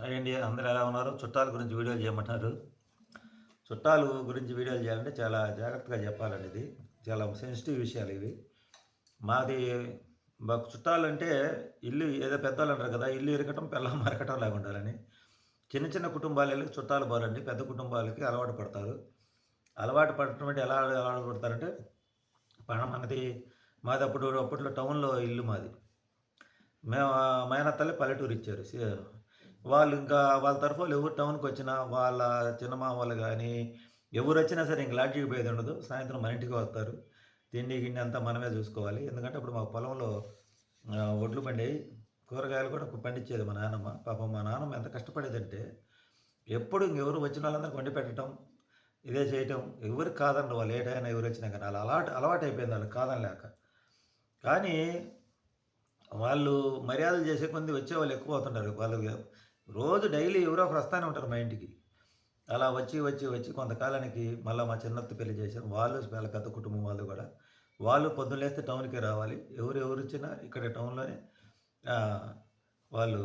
Hi అండి అందరూ ఎలా ఉన్నారు? చుట్టాల గురించి వీడియోలు చేయమంటున్నారు. చుట్టాలు గురించి వీడియోలు చేయాలంటే చాలా జాగ్రత్తగా చెప్పాలండి ఇది. చాలా సెన్సిటివ్ విషయాలు ఇవి. మాది మాకు చుట్టాలంటే ఇల్లు ఏదో పెద్దవాళ్ళు అంటారు కదా ఇల్లు ఇరగటం పిల్లలు మరకటం లాగా ఉండాలని. చిన్న చిన్న కుటుంబాలకి చుట్టాలు బారండి పెద్ద కుటుంబాలకి అలవాటు పడతారు. అలవాటు పడటం అంటే ఎలా అలవాటు పడతారంటే మనది మాది అప్పుడు అప్పట్లో టౌన్లో ఇల్లు మాది. మేము మైనత్తల్లి పల్లెటూరు ఇచ్చారు. సి- వాళ్ళు ఇంకా వాళ్ళ తరఫు వాళ్ళు ఎవరు టౌన్కి వచ్చినా వాళ్ళ చిన్నమామ వాళ్ళు కానీ ఎవరు వచ్చినా సరే ఇంక లాడ్జికి పోయేది ఉండదు. సాయంత్రం మన ఇంటికి వస్తారు. తిండి గిండి అంతా మనమే చూసుకోవాలి. ఎందుకంటే అప్పుడు మా పొలంలో ఒడ్లు పండేవి కూరగాయలు కూడా పండించేది మా నాన్నమ్మ పాపం మా నాన్నమ్మ ఎంత కష్టపడేదంటే ఎప్పుడు ఇంకెవరు వచ్చిన వాళ్ళందరికీ వండి పెట్టడం ఇదే చేయటం. ఎవరికి కాదండి వాళ్ళు ఏ టైం ఎవరు వచ్చినా కానీ అలా అలవాటు అలవాటు అయిపోయింది వాళ్ళు కాదని లేక కానీ వాళ్ళు మర్యాదలు చేసే కొంది వచ్చే వాళ్ళు ఎక్కువ అవుతుంటారు. వాళ్ళు రోజు డైలీ ఎవరో ఒకరు వస్తూనే ఉంటారు మా ఇంటికి. అలా వచ్చి వచ్చి వచ్చి కొంతకాలానికి మళ్ళీ మా చిన్నత్తు పెళ్ళి చేశారు. వాళ్ళు వాళ్ళ పెద్ద కుటుంబం వాళ్ళు కూడా. వాళ్ళు పొద్దున్న లేస్తే టౌన్కి రావాలి. ఎవరు ఎవరు వచ్చినా ఇక్కడ టౌన్లోనే వాళ్ళు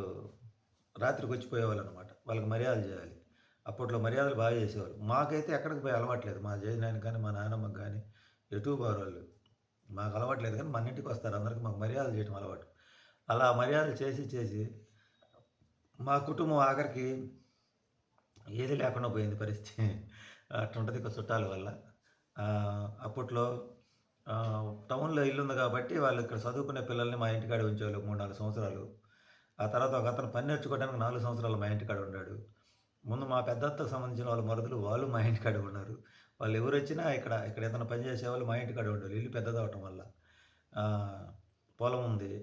రాత్రికి వచ్చిపోయేవాళ్ళు అనమాట వాళ్ళకి మర్యాదలు చేయాలి. అప్పట్లో మర్యాదలు బాగా చేసేవాళ్ళు. మాకైతే ఎక్కడికి పోయి అలవాట్లేదు. మా జయనాయన కానీ మా నాన్నమ్మకి కానీ ఎటు వాళ్ళు మాకు అలవాట్లేదు కానీ మన ఇంటికి వస్తారు. అందరికి మాకు మర్యాదలు చేయడం అలవాటు. అలా మర్యాదలు చేసి చేసి మా కుటుంబం ఆఖరికి ఏది లేకుండా పోయింది పరిస్థితి. అట్లుంటుంది ఇక చుట్టాల వల్ల. అప్పట్లో టౌన్లో ఇల్లు ఉంది కాబట్టి వాళ్ళు ఇక్కడ చదువుకునే పిల్లల్ని మా ఇంటికాడ ఉంచేవాళ్ళు మూడు నాలుగు సంవత్సరాలు. ఆ తర్వాత ఒక అతను పని నేర్చుకోవడానికి నాలుగు సంవత్సరాలు మా ఇంటికాడ ఉన్నాడు ముందు మా పెద్దత్తకు సంబంధించిన వాళ్ళ మరుదులు వాళ్ళు మా ఇంటికాడ ఉన్నారు. వాళ్ళు ఎవరు వచ్చినా ఇక్కడ ఇక్కడ ఏదైనా పని చేసేవాళ్ళు మా ఇంటికాడ ఉండరు ఇల్లు పెద్దదవటం వల్ల. పొలం ఉంది.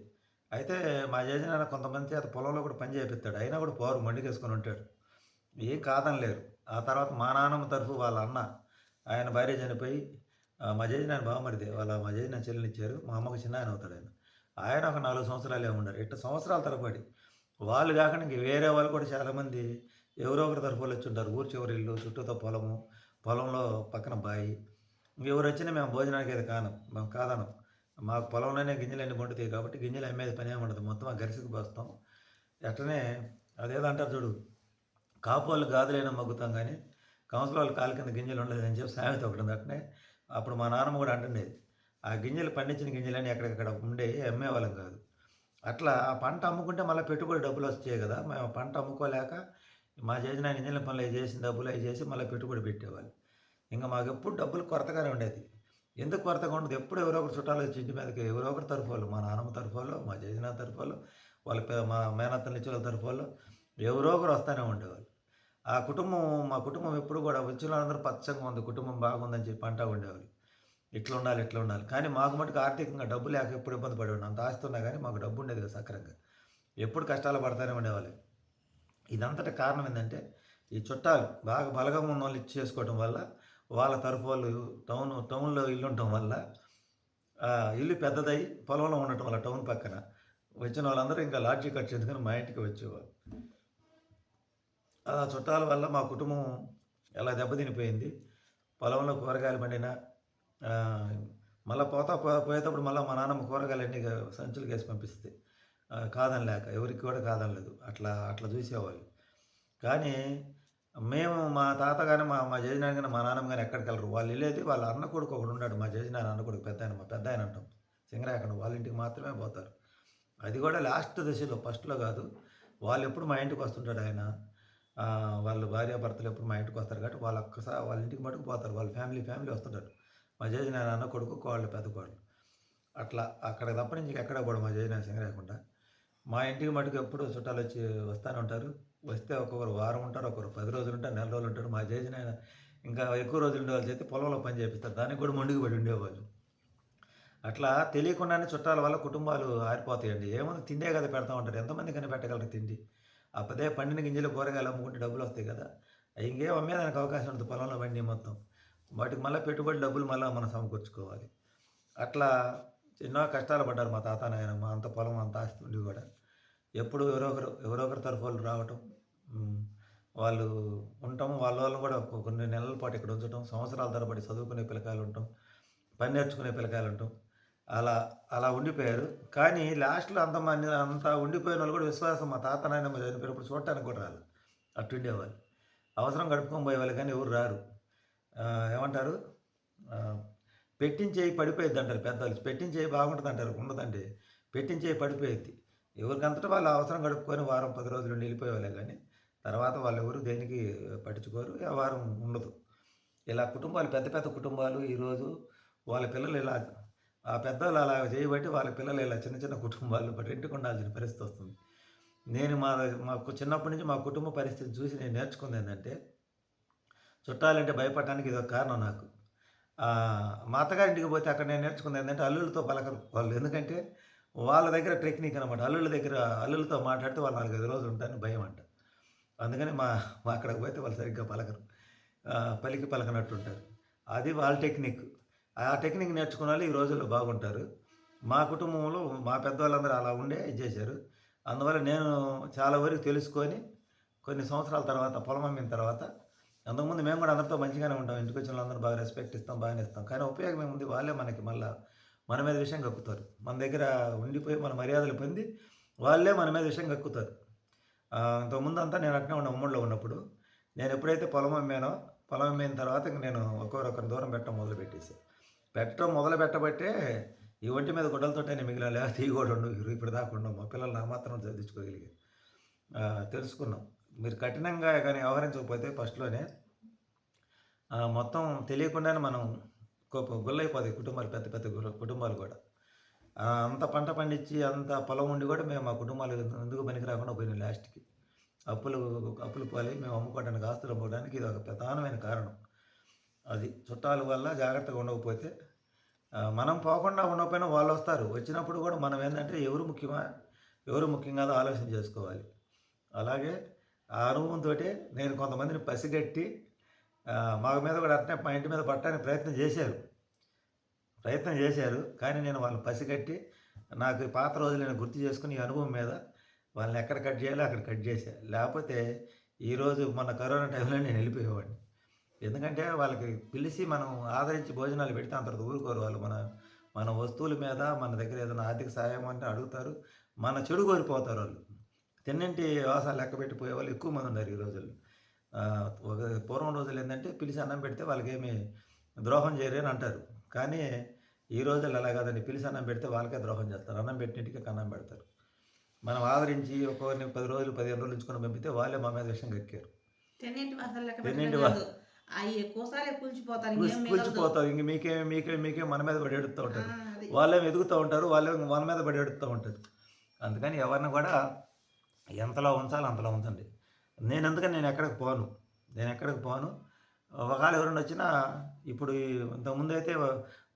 అయితే మా యజమాని కొంతమంది చేత పొలంలో కూడా పని చేపిస్తాడు. అయినా కూడా పోరు మండికేసుకొని ఉంటాడు. ఏం కాదనలేరు ఆ తర్వాత మా నాన్నమ్మ తరఫు వాళ్ళ అన్న ఆయన భార్య చనిపోయి మా చేసిన బావమరిది వాళ్ళ మా చేసిన చెల్లెని ఇచ్చారు. మా అమ్మకు చిన్న ఆయన అవుతాడు ఆయన. ఆయన ఒక నాలుగు సంవత్సరాలే ఉన్నారు. ఇట్లా సంవత్సరాల తరబడి వాళ్ళు కాకుండా ఇంక వేరే వాళ్ళు కూడా చాలామంది ఎవరో ఒకరి తరఫు వాళ్ళు వచ్చి ఉంటారు. ఊరు చివరి ఇల్లు చుట్టూతో పొలము పొలంలో పక్కన బాయి. ఎవరు వచ్చినా మేము భోజనానికి అయితే కాను. మేము కాదనం. మాకు పొలంలోనే గింజలు అన్ని పండుతాయి కాబట్టి గింజలు అమ్మేది పని ఉండదు. మొత్తం ఆ గరిసికి పోస్తాం. అట్లనే అదేదో అంటారు చూడు కాపు వాళ్ళు గాదులైనా మగ్గుతాం కానీ కౌన్సిల్ వాళ్ళు కాలు కింద గింజలు ఉండలేదని చెప్పి సామెత ఒకటి ఉంది. అట్నే అప్పుడు మా నాన్నమ్మ కూడా అంటుండేది ఆ గింజలు పండించిన గింజలని ఎక్కడికక్కడ ఉండే అమ్మేవాళ్ళం కాదు. అట్లా ఆ పంట అమ్ముకుంటే మళ్ళీ పెట్టుబడి డబ్బులు వచ్చాయి కదా మేము పంట అమ్ముకోలేక మా చేసిన గింజల పనులు అవి చేసిన డబ్బులు అవి చేసి మళ్ళీ పెట్టుబడి పెట్టేవాళ్ళు. ఇంకా మాకు ఎప్పుడు డబ్బులు కొరతగానే ఉండేది. ఎందుకు కొరతగా ఉండదు? ఎప్పుడు ఎవరో ఒకరు చుట్టాలు వచ్చి ఇంటి మీదకి ఎవరో ఒకరి తరఫు వాళ్ళు మా నాన్నమ్మ తరఫు వాళ్ళు మా జయజన తరఫు వాళ్ళు వాళ్ళ పే- మా మేనత్తల ఇచ్చిన వాళ్ళ తరఫు వాళ్ళు ఎవరో ఒకరు వస్తూనే ఉండేవాళ్ళు. ఆ కుటుంబం మా కుటుంబం ఎప్పుడు కూడా వచ్చిన పచ్చగా ఉంది కుటుంబం బాగుందని చెప్పి అంటా ఉండేవాళ్ళు. ఇట్లా ఉండాలి ఇట్లా ఉండాలి. కానీ మాకు మటుకు ఆర్థికంగా డబ్బు లేక ఎప్పుడు ఇబ్బంది పడేవాడు అంత ఆస్తున్నా కానీ మాకు డబ్బు ఉండేది కదా సక్రంగా. ఎప్పుడు కష్టాలు పడతానే ఉండేవాళ్ళు. ఇదంతటి కారణం ఏంటంటే ఈ చుట్టాలు బాగా బలగం ఉన్న వాళ్ళు ఇచ్చి చేసుకోవటం వల్ల వాళ్ళ తరఫు వాళ్ళు టౌన్ టౌన్లో ఇల్లు ఉండటం వల్ల ఇల్లు పెద్దదై పొలంలో ఉండటం వల్ల టౌన్ పక్కన వచ్చిన వాళ్ళందరూ ఇంకా లాడ్జీ ఖర్చు ఎందుకని మా ఇంటికి వచ్చేవారు ఆ చుట్టాల వల్ల మా కుటుంబం ఎలా దెబ్బతినిపోయింది. పొలంలో కూరగాయలు పండిన మళ్ళీ పోతా పో- పోయేటప్పుడు మళ్ళీ మా నాన్నమ్మ కూరగాయలు అన్నీ సంచులు వేసి పంపిస్తుంది కాదని లేక ఎవరికి కూడా కాదనలేదు. అట్లా అట్లా చూసేవాళ్ళు. కానీ మేము మా తాత కానీ మా మా జయజనాయన కానీ మా నాన్నమ్మ కానీ ఎక్కడికి వెళ్ళరు. వాళ్ళు వెళ్ళేది వాళ్ళ అన్న కొడుకు ఒకడు ఉన్నాడు. మా జయజనాయన అన్న కొడుకు పెద్ద ఆయన మా పెద్ద ఆయన అంటాం. సింగరాయకండ వాళ్ళ ఇంటికి మాత్రమే పోతారు. అది కూడా లాస్ట్ దశలో ఫస్ట్లో కాదు. వాళ్ళు ఎప్పుడు మా ఇంటికి వస్తుంటాడు ఆయన. వాళ్ళ భార్య భర్తలు ఎప్పుడు మా ఇంటికి వస్తారు కాబట్టి వాళ్ళు ఒక్కసారి వాళ్ళ ఇంటికి మటుకు పోతారు. వాళ్ళ ఫ్యామిలీ ఫ్యామిలీ వస్తుంటారు మా జయజనాయన అన్న కొడుకు కోళ్ళు పెద్ద కోళ్ళు. అట్లా అక్కడ తప్ప నుంచి ఎక్కడ కూడా మా జయజనాయన సింగరాయకుండా మా ఇంటికి మటుకు ఎప్పుడు చుట్టాలు వచ్చి వస్తూనే ఉంటారు. వస్తే ఒక్కొక్కరు వారం ఉంటారు ఒకరు పది రోజులు ఉంటారు నెల రోజులు ఉంటారు. మా చేసిన ఆయన ఇంకా ఎక్కువ రోజులు ఉండేవాళ్ళు చేస్తే పొలంలో పని చేపిస్తారు. దానికి కూడా మొండికి పడి ఉండేవాళ్ళు. అట్లా తెలియకుండానే చుట్టాల వల్ల కుటుంబాలు ఆరిపోతాయండి. ఏముంది? తిండే కదా పెడతా ఉంటారు. ఎంతమంది కని పెట్టగలరు తిండి. అప్పదే పండిన గింజలు కూరగాయలు అమ్ముకుంటే డబ్బులు వస్తాయి కదా. అవి ఇంకేం అమ్మేదానికి అవకాశం ఉంటుంది పొలంలో పండి మొత్తం. వాటికి మళ్ళీ పెట్టుబడి డబ్బులు మళ్ళీ మనం సమకూర్చుకోవాలి. అట్లా ఎన్నో కష్టాలు పడ్డారు మా తాత నాయన. మా అంత పొలం అంత ఆస్తి ఉండి కూడా. ఎప్పుడు ఎవరో ఒకరు ఎవరో తరఫు వాళ్ళు రావటం వాళ్ళు ఉండటం వాళ్ళ వాళ్ళు కూడా కొన్ని నెలల పాటు ఇక్కడ ఉంచడం సంవత్సరాల తరబడి చదువుకునే పిల్లకాయలు ఉండటం పని నేర్చుకునే పిల్లకాయలు ఉండటం అలా అలా ఉండిపోయారు. కానీ లాస్ట్లో అంత మంది అంత ఉండిపోయిన వాళ్ళు కూడా విశ్వాసం మా తాత నాయనమ్మ చనిపోయినప్పుడు చూడటానికి కూడా రాదు అట్టు ఉండేవాళ్ళు అవసరం గడుపుకొని పోయేవాళ్ళు కానీ ఎవరు రారు. ఏమంటారు? పెట్టించేయి పడిపోయిద్ది అంటారు పెద్దవాళ్ళు. పెట్టించేయి బాగుంటుంది అంటారు ఉండదండి. పెట్టించేయి పడిపోయిద్ది. ఎవరికంతటా వాళ్ళు అవసరం గడుపుకొని వారం పది రోజులు ఉండి వెళ్ళిపోయేవాళ్ళే కానీ తర్వాత వాళ్ళు ఎవరు దేనికి పట్టించుకోరు ఆ వారం ఉండదు. ఇలా కుటుంబాలు పెద్ద పెద్ద కుటుంబాలు ఈరోజు వాళ్ళ పిల్లలు ఇలా ఆ పెద్దలు అలా చేయబట్టి వాళ్ళ పిల్లలు ఇలా చిన్న చిన్న కుటుంబాలు రెంట్కి ఉండాల్సిన పరిస్థితి వస్తుంది. నేను మా మాకు చిన్నప్పటి నుంచి మా కుటుంబ పరిస్థితి చూసి నేను నేర్చుకుంది ఏంటంటే చుట్టాలంటే భయపడటానికి ఇది ఒక కారణం నాకు. మా అత్తగారింటికి పోతే అక్కడ నేను నేర్చుకుంది ఏంటంటే అల్లుళ్ళతో పలకరు వాళ్ళు. ఎందుకంటే వాళ్ళ దగ్గర టెక్నిక్ అనమాట అల్లుళ్ళ దగ్గర అల్లులతో మాట్లాడితే వాళ్ళు నాలుగైదు రోజులు ఉంటారని భయం అంట. అందుకని మా మా అక్కడికి పోతే వాళ్ళు సరిగ్గా పలకరు. పలికి పలకనట్టు ఉంటారు. అది వాళ్ళ టెక్నిక్ ఆ టెక్నిక్ నేర్చుకున్న వాళ్ళు ఈ రోజుల్లో బాగుంటారు. మా కుటుంబంలో మా పెద్దవాళ్ళందరూ అలా ఉండే ఇది చేశారు. అందువల్ల నేను చాలా వరకు తెలుసుకొని కొన్ని సంవత్సరాల తర్వాత పొలం అమ్మిన తర్వాత అంతకుముందు మేము కూడా అందరితో మంచిగానే ఉంటాం. ఇంటికి వచ్చిన వాళ్ళందరూ బాగా రెస్పెక్ట్ ఇస్తాం బాగానే ఇస్తాం. కానీ ఉపయోగం ఏముంది? వాళ్ళే మనకి మళ్ళీ మన మీద విషయం కక్కుతారు. మన దగ్గర ఉండిపోయి మన మర్యాదలు పొంది వాళ్ళే మన మీద విషయం కక్కుతారు. ఇంతకుముందు అంతా నేను అట్నే ఉన్న ఉమ్మడిలో ఉన్నప్పుడు నేను ఎప్పుడైతే పొలం అమ్మానో పొలం అమ్మిన తర్వాత ఇంక నేను ఒకరొకరి దూరం పెట్టడం మొదలు పెట్టేసి. పెట్టడం మొదలు పెట్టబట్టే ఈ ఒంటి మీద గుడ్డలతోటే మిగిలిన. లేకపోతే ఈ కూడా ఉండవు ఇప్పుడు దాకా ఉండవు మా పిల్లలు నా మాత్రం చదివించుకోగలిగి. తెలుసుకున్నాం. మీరు కఠినంగా కానీ వ్యవహరించకపోతే ఫస్ట్లోనే మొత్తం తెలియకుండానే మనం గుల్లైపోతాయి కుటుంబాలు పెద్ద పెద్ద కుటుంబాలు కూడా. అంత పంట పండించి అంత పొలం ఉండి కూడా మేము మా కుటుంబాలు ఎందుకు పనికి రాకుండా పోయినాం లాస్ట్కి. అప్పులు అప్పులు పోలి మేము అమ్ముకోవడానికి ఆస్తులు అమ్ముకోవడానికి ఇది ఒక ప్రధానమైన కారణం. అది చుట్టాల వల్ల జాగ్రత్తగా ఉండకపోతే మనం పోకుండా ఉండకపోయినా వాళ్ళు వస్తారు. వచ్చినప్పుడు కూడా మనం ఏంటంటే ఎవరు ముఖ్యమా ఎవరు ముఖ్యం కాదో ఆలోచన చేసుకోవాలి. అలాగే ఆ అనుభవంతో నేను కొంతమందిని పసిగట్టి మా మీద కూడా అట్నే మా ఇంటి మీద పట్టడానికి ప్రయత్నం చేశారు. ప్రయత్నం చేశారు. కానీ నేను వాళ్ళని పసిగట్టి నాకు పాత రోజులు నేను గుర్తు చేసుకుని ఈ అనుభవం మీద వాళ్ళని ఎక్కడ కట్ చేయాలో అక్కడ కట్ చేశా. లేకపోతే ఈరోజు మన కరోనా టైంలో నేను వెళ్ళిపోయేవాడిని. ఎందుకంటే వాళ్ళకి పిలిచి మనం ఆదరించి భోజనాలు పెడితే అంత ఊరుకోరు వాళ్ళు. మన మన వస్తువుల మీద మన దగ్గర ఏదైనా ఆర్థిక సహాయం అంటే అడుగుతారు. మన చెడు కోరిపోతారు వాళ్ళు. తిన్నింటి వాసాలు లెక్క పెట్టిపోయే వాళ్ళు ఎక్కువ మంది ఉన్నారు ఈ రోజుల్లో. ఒక పూర్వం రోజులు ఏంటంటే పిలిచి అన్నం పెడితే వాళ్ళకి ఏమి ద్రోహం చేయరు అని అంటారు. కానీ ఈ రోజుల్లో అలా కాదండి. పిలిచి అన్నం పెడితే వాళ్ళకే ద్రోహం చేస్తారు. అన్నం పెట్టినట్టుగా అన్నం పెడతారు. మనం ఆదరించి ఒక్కొక్కరిని పది రోజులు పదిహేను రోజులు ఉంచుకొని పంపితే వాళ్ళే మా మీద విషయం ఎక్కారు తెన్నింటి కూల్చిపోతారు ఇంకేం మీకే మీకే మీకే మన మీద పడి ఎడుతూ ఉంటారు. అది. వాళ్ళే ఎదుగుతూ ఉంటారు వాళ్ళే మన మీద పడి ఎడుతూ ఉంటారు. అందుకని ఎవరిని కూడా ఎంతలో ఉంచాలో అంతలో ఉంచండి. నేను అందుకని నేను ఎక్కడికి పోను. నేను ఎక్కడికి పోను. ఒకవేళ ఎవరైనా వచ్చినా ఇప్పుడు ఇంతకుముందు అయితే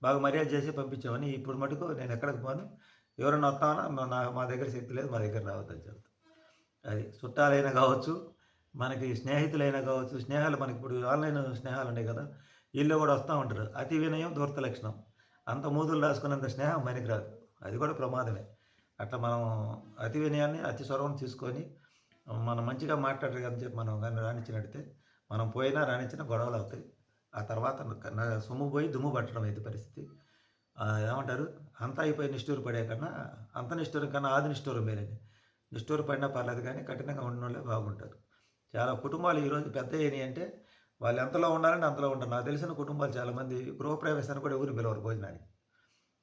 బాగా మర్యాద చేసి పంపించామని ఇప్పుడు మటుకు నేను ఎక్కడికి పోను. ఎవరైనా వస్తామన్నా నా మా దగ్గర శక్తి లేదు మా దగ్గర రావద్దని చెప్తాను అది చుట్టాలైనా కావచ్చు మనకి స్నేహితులైనా కావచ్చు స్నేహాలు మనకి ఇప్పుడు ఆన్లైన్ స్నేహాలు ఉన్నాయి కదా వీళ్ళు కూడా వస్తూ ఉంటారు. అతి వినయం దూరత లక్షణం. అంత మూతులు రాసుకున్నంత స్నేహం మనకి రాదు. అది కూడా ప్రమాదమే. అట్లా మనం అతి వినయాన్ని అతి స్వరం తీసుకొని మనం మంచిగా మాట్లాడరు అని చెప్పి మనం కానీ రాణించినట్టే మనం పోయినా రాణించిన గొడవలు అవుతాయి. ఆ తర్వాత సొమ్ము పోయి దుమ్ము పట్టడం అయితే పరిస్థితి. ఏమంటారు? అంతా అయిపోయి నిష్ఠూరు పడే కన్నా అంత నిష్ఠూరం కన్నా ఆది నిష్ఠూరం మేలని నిష్ఠూరు పడినా పర్లేదు కానీ కఠినంగా ఉండడం వాళ్ళే బాగుంటారు. చాలా కుటుంబాలు ఈరోజు పెద్ద ఏని అంటే వాళ్ళు ఎంతలో ఉండాలంటే అంతలో ఉంటారు. నాకు తెలిసిన కుటుంబాలు చాలామంది గృహప్రవేశాన్ని కూడా ఎవరు పిలవరు భోజనానికి.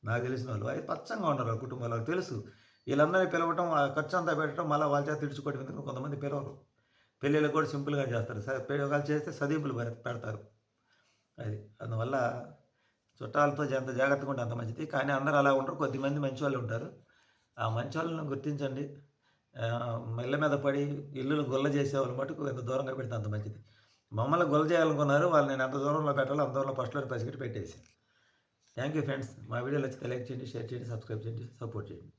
నాకు తెలిసిన వాళ్ళు. అది పచ్చంగా ఉండరు కుటుంబాలు. తెలుసు. వీళ్ళందరినీ పిలవటం ఆ ఖర్చు అంతా పెట్టడం మళ్ళీ వాళ్ళ చేత తిడుచుకోవడం ఎందుకంటే కొంతమంది పిలవరు. పెళ్ళిళ్ళు కూడా సింపుల్గా చేస్తారు. స- చేస్తే సదీపులు పెడతారు. అది. అందువల్ల చుట్టాలతో ఎంత జాగ్రత్తగా ఉంటే అంత మంచిది. కానీ అందరూ అలా ఉండరు. కొద్దిమంది మంచి వాళ్ళు ఉంటారు. ఆ మంచి వాళ్ళని గుర్తించండి. మెల్ల మీద పడి ఇల్లులు గొల్ల చేసేవాళ్ళు మటుకు ఎంత దూరంగా పెడితే అంత మంచిది. మమ్మల్ని గొల్ల చేయాలనుకున్నారు. వాళ్ళు నేను ఎంత దూరంలో పెట్టాలో అంత దూరంలో ఫస్ట్లో పసిగట్టి పెట్టేసి. Thank you friends. మా వీడియోలు వచ్చి లైక్ చేయండి షేర్ చేయండి సబ్స్క్రైబ్ చేయండి సపోర్ట్ చేయండి.